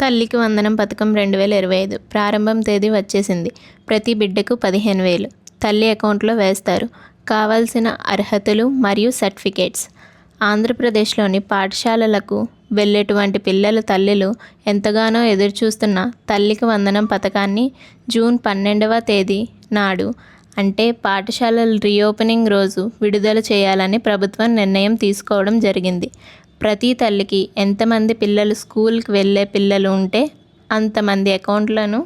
తల్లికి వందనం పథకం రెండు వేల ఇరవై ఐదు ప్రారంభం తేదీ వచ్చేసింది. ప్రతి బిడ్డకు పదిహేను వేలు తల్లి అకౌంట్లో వేస్తారు. కావాల్సిన అర్హతలు మరియు సర్టిఫికేట్స్. ఆంధ్రప్రదేశ్లోని పాఠశాలలకు వెళ్ళేటువంటి పిల్లల తల్లులు ఎంతగానో ఎదురుచూస్తున్న తల్లికి వందనం పథకాన్ని జూన్ పన్నెండవ తేదీ నాడు అంటే పాఠశాలల రీఓపెనింగ్ రోజు విడుదల చేయాలని ప్రభుత్వం నిర్ణయం తీసుకోవడం జరిగింది. ప్రతి తల్లికి ఎంతమంది పిల్లలు స్కూల్కి వెళ్ళే పిల్లలు ఉంటే అంతమంది అకౌంట్లను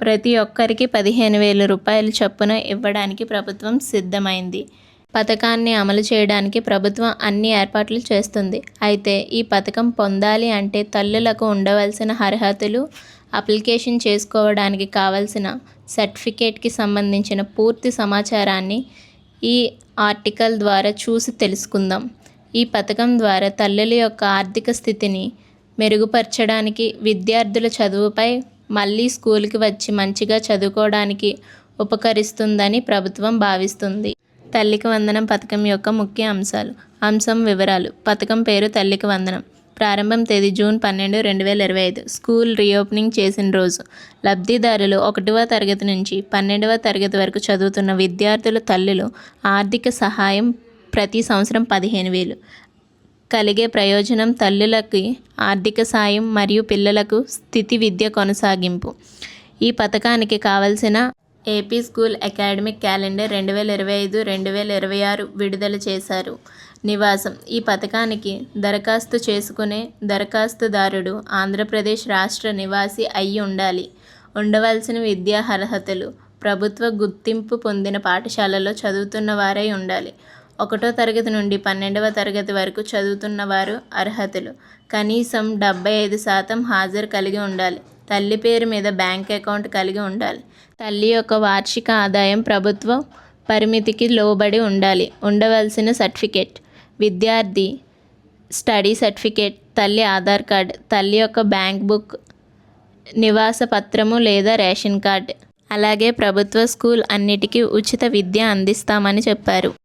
ప్రతి ఒక్కరికి పదిహేను వేల రూపాయల చొప్పున ఇవ్వడానికి ప్రభుత్వం సిద్ధమైంది. పథకాన్ని అమలు చేయడానికి ప్రభుత్వం అన్ని ఏర్పాట్లు చేస్తుంది. అయితే ఈ పథకం పొందాలి అంటే తల్లులకు ఉండవలసిన అర్హతలు అప్లికేషన్ చేసుకోవడానికి కావలసిన సర్టిఫికేట్కి సంబంధించిన పూర్తి సమాచారాన్ని ఈ ఆర్టికల్ ద్వారా చూసి తెలుసుకుందాం. ఈ పథకం ద్వారా తల్లుల యొక్క ఆర్థిక స్థితిని మెరుగుపరచడానికి విద్యార్థుల చదువుపై మళ్ళీ స్కూల్కి వచ్చి మంచిగా చదువుకోవడానికి ఉపకరిస్తుందని ప్రభుత్వం భావిస్తుంది. తల్లికి వందనం పథకం యొక్క ముఖ్య అంశాలు. అంశం వివరాలు. పథకం పేరు తల్లికి వందనం. ప్రారంభం తేదీ జూన్ పన్నెండు రెండు వేల ఇరవై ఐదు. స్కూల్ రీఓపెనింగ్ చేసిన రోజు. లబ్ధిదారులు ఒకటవ తరగతి నుంచి పన్నెండవ తరగతి వరకు చదువుతున్న విద్యార్థుల తల్లులు ఆర్థిక సహాయం ప్రతి సంవత్సరం పదిహేను వేలు. కలిగే ప్రయోజనం తల్లులకి ఆర్థిక సాయం మరియు పిల్లలకు స్థితి విద్య కొనసాగింపు. ఈ పథకానికి కావలసిన ఏపీ స్కూల్ అకాడమిక్ క్యాలెండర్ రెండు వేల ఇరవై ఐదు రెండు వేల ఇరవై ఆరు విడుదల చేశారు. నివాసం. ఈ పథకానికి దరఖాస్తు చేసుకునే దరఖాస్తుదారుడు ఆంధ్రప్రదేశ్ రాష్ట్ర నివాసి అయి ఉండాలి. ఉండవలసిన విద్యా అర్హతలు. ప్రభుత్వ గుర్తింపు పొందిన పాఠశాలలో చదువుతున్న వారై ఉండాలి. ఒకటో తరగతి నుండి పన్నెండవ తరగతి వరకు చదువుతున్న వారు అర్హతలు. కనీసం డెబ్బై ఐదు శాతం హాజరు కలిగి ఉండాలి. తల్లి పేరు మీద బ్యాంక్ అకౌంట్ కలిగి ఉండాలి. తల్లి యొక్క వార్షిక ఆదాయం ప్రభుత్వ పరిమితికి లోబడి ఉండాలి. ఉండవలసిన సర్టిఫికేట్ విద్యార్థి స్టడీ సర్టిఫికేట్ తల్లి ఆధార్ కార్డ్ తల్లి యొక్క బ్యాంక్ బుక్ నివాస పత్రము లేదా రేషన్ కార్డ్. అలాగే ప్రభుత్వ స్కూల్ అన్నిటికీ ఉచిత విద్య అందిస్తామని చెప్పారు.